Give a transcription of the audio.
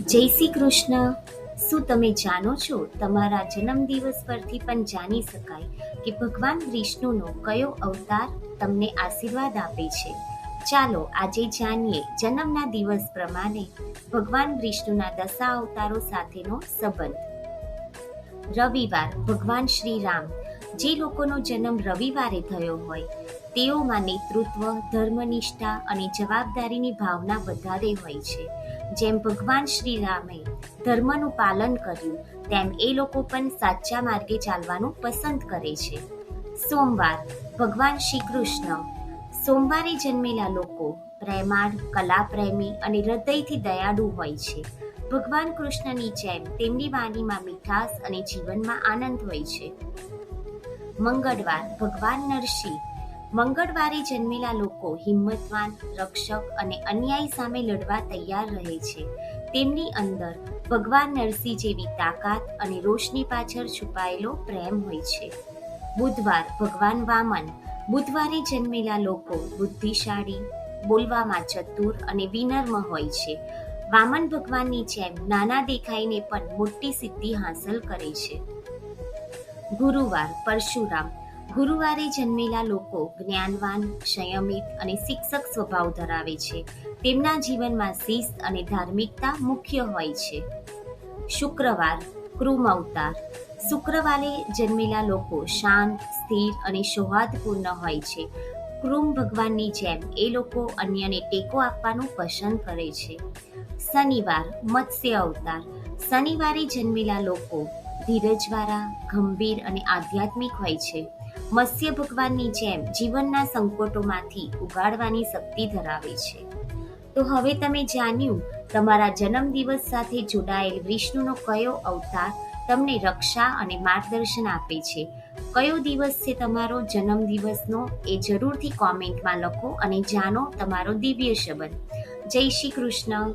જય શ્રી કૃષ્ણ. શું તમે જાણો છો તમારા જન્મદિવસ પરથી પણ જાણી શકાય કે ભગવાન વિષ્ણુનો કયો અવતાર તમને આશીર્વાદ આપે છે? ચાલો આજે જાણીએ જન્મના દિવસ પ્રમાણે ભગવાન વિષ્ણુના દશા અવતારો સાથેનો સંબંધ. રવિવાર ભગવાન શ્રી રામ જે લોકોનો જન્મ રવિવારે થયો હોય, તેઓમાં નેતૃત્વ, ધર્મનિષ્ઠા અને જવાબદારીની ભાવના વધારે હોય છે. જેમ ભગવાન શ્રી રામે ધર્મનું પાલન કર્યું, તેમ એ લોકો પણ સાચા માર્ગે ચાલવાનું પસંદ કરે છે. સોમવાર, ભગવાન શ્રી કૃષ્ણ સોમવારે જન્મેલા લોકો પ્રેમાળ, કલાપ્રેમી અને હૃદયથી દયાળુ હોય છે. ભગવાન કૃષ્ણની જેમ તેમની વાણીમાં મીઠાશ અને જીવનમાં આનંદ હોય છે. મંગળવાર, ભગવાન નરસિંહ મંગળવારે જન્મેલા લોકો હિંમતવાન, રક્ષક અને અન્યાય સામે લડવા તૈયાર રહે છે. તેમની અંદર ભગવાન નરસિંહ જેવી તાકાત અને રોશની પાછળ છુપાયેલો પ્રેમ હોય છે. બુધવાર ભગવાન વામન બુધવારે જન્મેલા લોકો બુદ્ધિશાળી, બોલવામાં ચતુર અને વિનર્મ હોય છે. વામન ભગવાનની જેમ નાના દેખાઈને પણ મોટી સિદ્ધિ હાંસલ કરે છે. ગુરુવાર પરશુરામ ગુરુવારે જન્મેલા લોકો જ્ઞાનવાન, સંયમિત અને શિક્ષક સ્વભાવ ધરાવે છે. તેમના જીવનમાં શિસ્ત અને ધાર્મિકતા મુખ્ય હોય છે. શુક્રવાર કૃમ અવતાર શુક્રવારે જન્મેલા લોકો શાંત, સ્થિર અને સૌહાર્દપૂર્ણ હોય છે. કૃમ ભગવાનની જેમ એ લોકો અન્યને ટેકો આપવાનું પસંદ કરે છે. શનિવાર, મત્સ્ય અવતાર. શનિવારે જન્મેલા લોકો ધીરજવાળા, ગંભીર અને આધ્યાત્મિક હોય છે. મત્સ્ય ભગવાનની જેમ જીવનના સંકટોમાંથી ઉગાડવાની શક્તિ ધરાવે છે. તો હવે તમે જાણ્યું તમારા જન્મદિવસ સાથે જોડાયેલ વિષ્ણુનો કયો અવતાર તમને રક્ષા અને માર્ગદર્શન આપે છે? કયો દિવસ છે તમારો જન્મદિવસનો? એ જરૂરથી કોમેન્ટમાં લખો અને જાણો તમારો દિવ્ય સંબંધ જય શ્રી કૃષ્ણ.